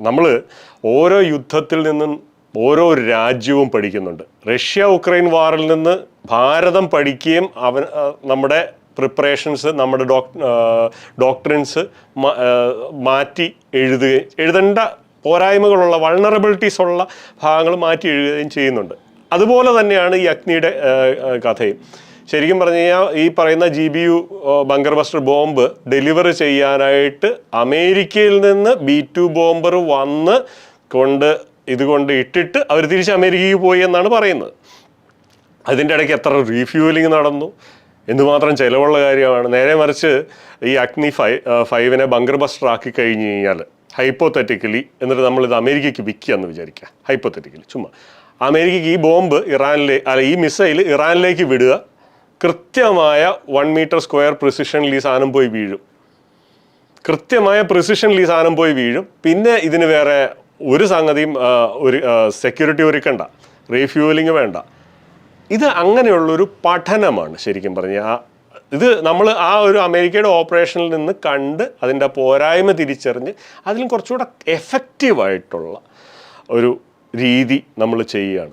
നമ്മൾ ഓരോ യുദ്ധത്തിൽ നിന്നും ഓരോ രാജ്യവും പഠിക്കുന്നുണ്ട്. റഷ്യ ഉക്രൈൻ വാറിൽ നിന്ന് ഭാരതം പഠിക്കുകയും അവൻ നമ്മുടെ പ്രിപ്പറേഷൻസ് നമ്മുടെ ഡോക് ഡോക്ടറിൻസ് മാറ്റി എഴുതുകയും എഴുതേണ്ട പോരായ്മകളുള്ള വൾണറബിലിറ്റീസ് ഉള്ള ഭാഗങ്ങൾ മാറ്റി എഴുതുകയും ചെയ്യുന്നുണ്ട്. അതുപോലെ തന്നെയാണ് ഈ അഗ്നിയുടെ കഥയും. ശരിക്കും പറഞ്ഞു കഴിഞ്ഞാൽ ഈ പറയുന്ന G B U bunker buster bomb deliver ചെയ്യാനായിട്ട് അമേരിക്കയിൽ നിന്ന് ബി ടു ബോംബർ വന്ന് കൊണ്ട് ഇതുകൊണ്ട് ഇട്ടിട്ട് അവർ തിരിച്ച് അമേരിക്കയ്ക്ക് പോയി എന്നാണ് പറയുന്നത്. അതിന്റെ ഇടയ്ക്ക് എത്ര റീഫ്യൂലിംഗ് നടന്നു. എന്തുമാത്രം ചിലവുള്ള കാര്യമാണ്. നേരെ മറിച്ച് ഈ അഗ്നി ഫൈവ് ഫൈവിനെ ബങ്കർ ബസ്റ്റർ ആക്കി കഴിഞ്ഞ് കഴിഞ്ഞാൽ ഹൈപ്പോത്തറ്റിക്കലി എന്നിട്ട് നമ്മളിത് അമേരിക്കയ്ക്ക് വിൽക്കുക എന്ന് വിചാരിക്കുക. ഹൈപ്പോത്തറ്റിക്കലി ചുമ്മാ. അമേരിക്കയ്ക്ക് ഈ ബോംബ് ഇറാനിലെ അല്ല ഈ മിസൈൽ ഇറാനിലേക്ക് വിടുക കൃത്യമായ വൺ മീറ്റർ സ്ക്വയർ പ്രിസിഷനിൽ ഈ സാധനം പോയി വീഴും. കൃത്യമായ പ്രിസിഷനിൽ ഈ സാധനം പോയി വീഴും. പിന്നെ ഇതിന് വേറെ ഒരു സംഗതിയും ഒരു സെക്യൂരിറ്റി ഒരുക്കണ്ട. റീഫ്യൂലിംഗ് വേണ്ട. ഇത് അങ്ങനെയുള്ളൊരു പഠനമാണ് ശരിക്കും പറഞ്ഞു. ആ ഇത് നമ്മൾ ആ ഒരു അമേരിക്കയുടെ ഓപ്പറേഷനിൽ നിന്ന് കണ്ട് അതിന്റെ പോരായ്മ തിരിച്ചറിഞ്ഞ് അതിലും കുറച്ചുകൂടെ എഫക്റ്റീവായിട്ടുള്ള ഒരു രീതി നമ്മൾ ചെയ്യുകയാണ്.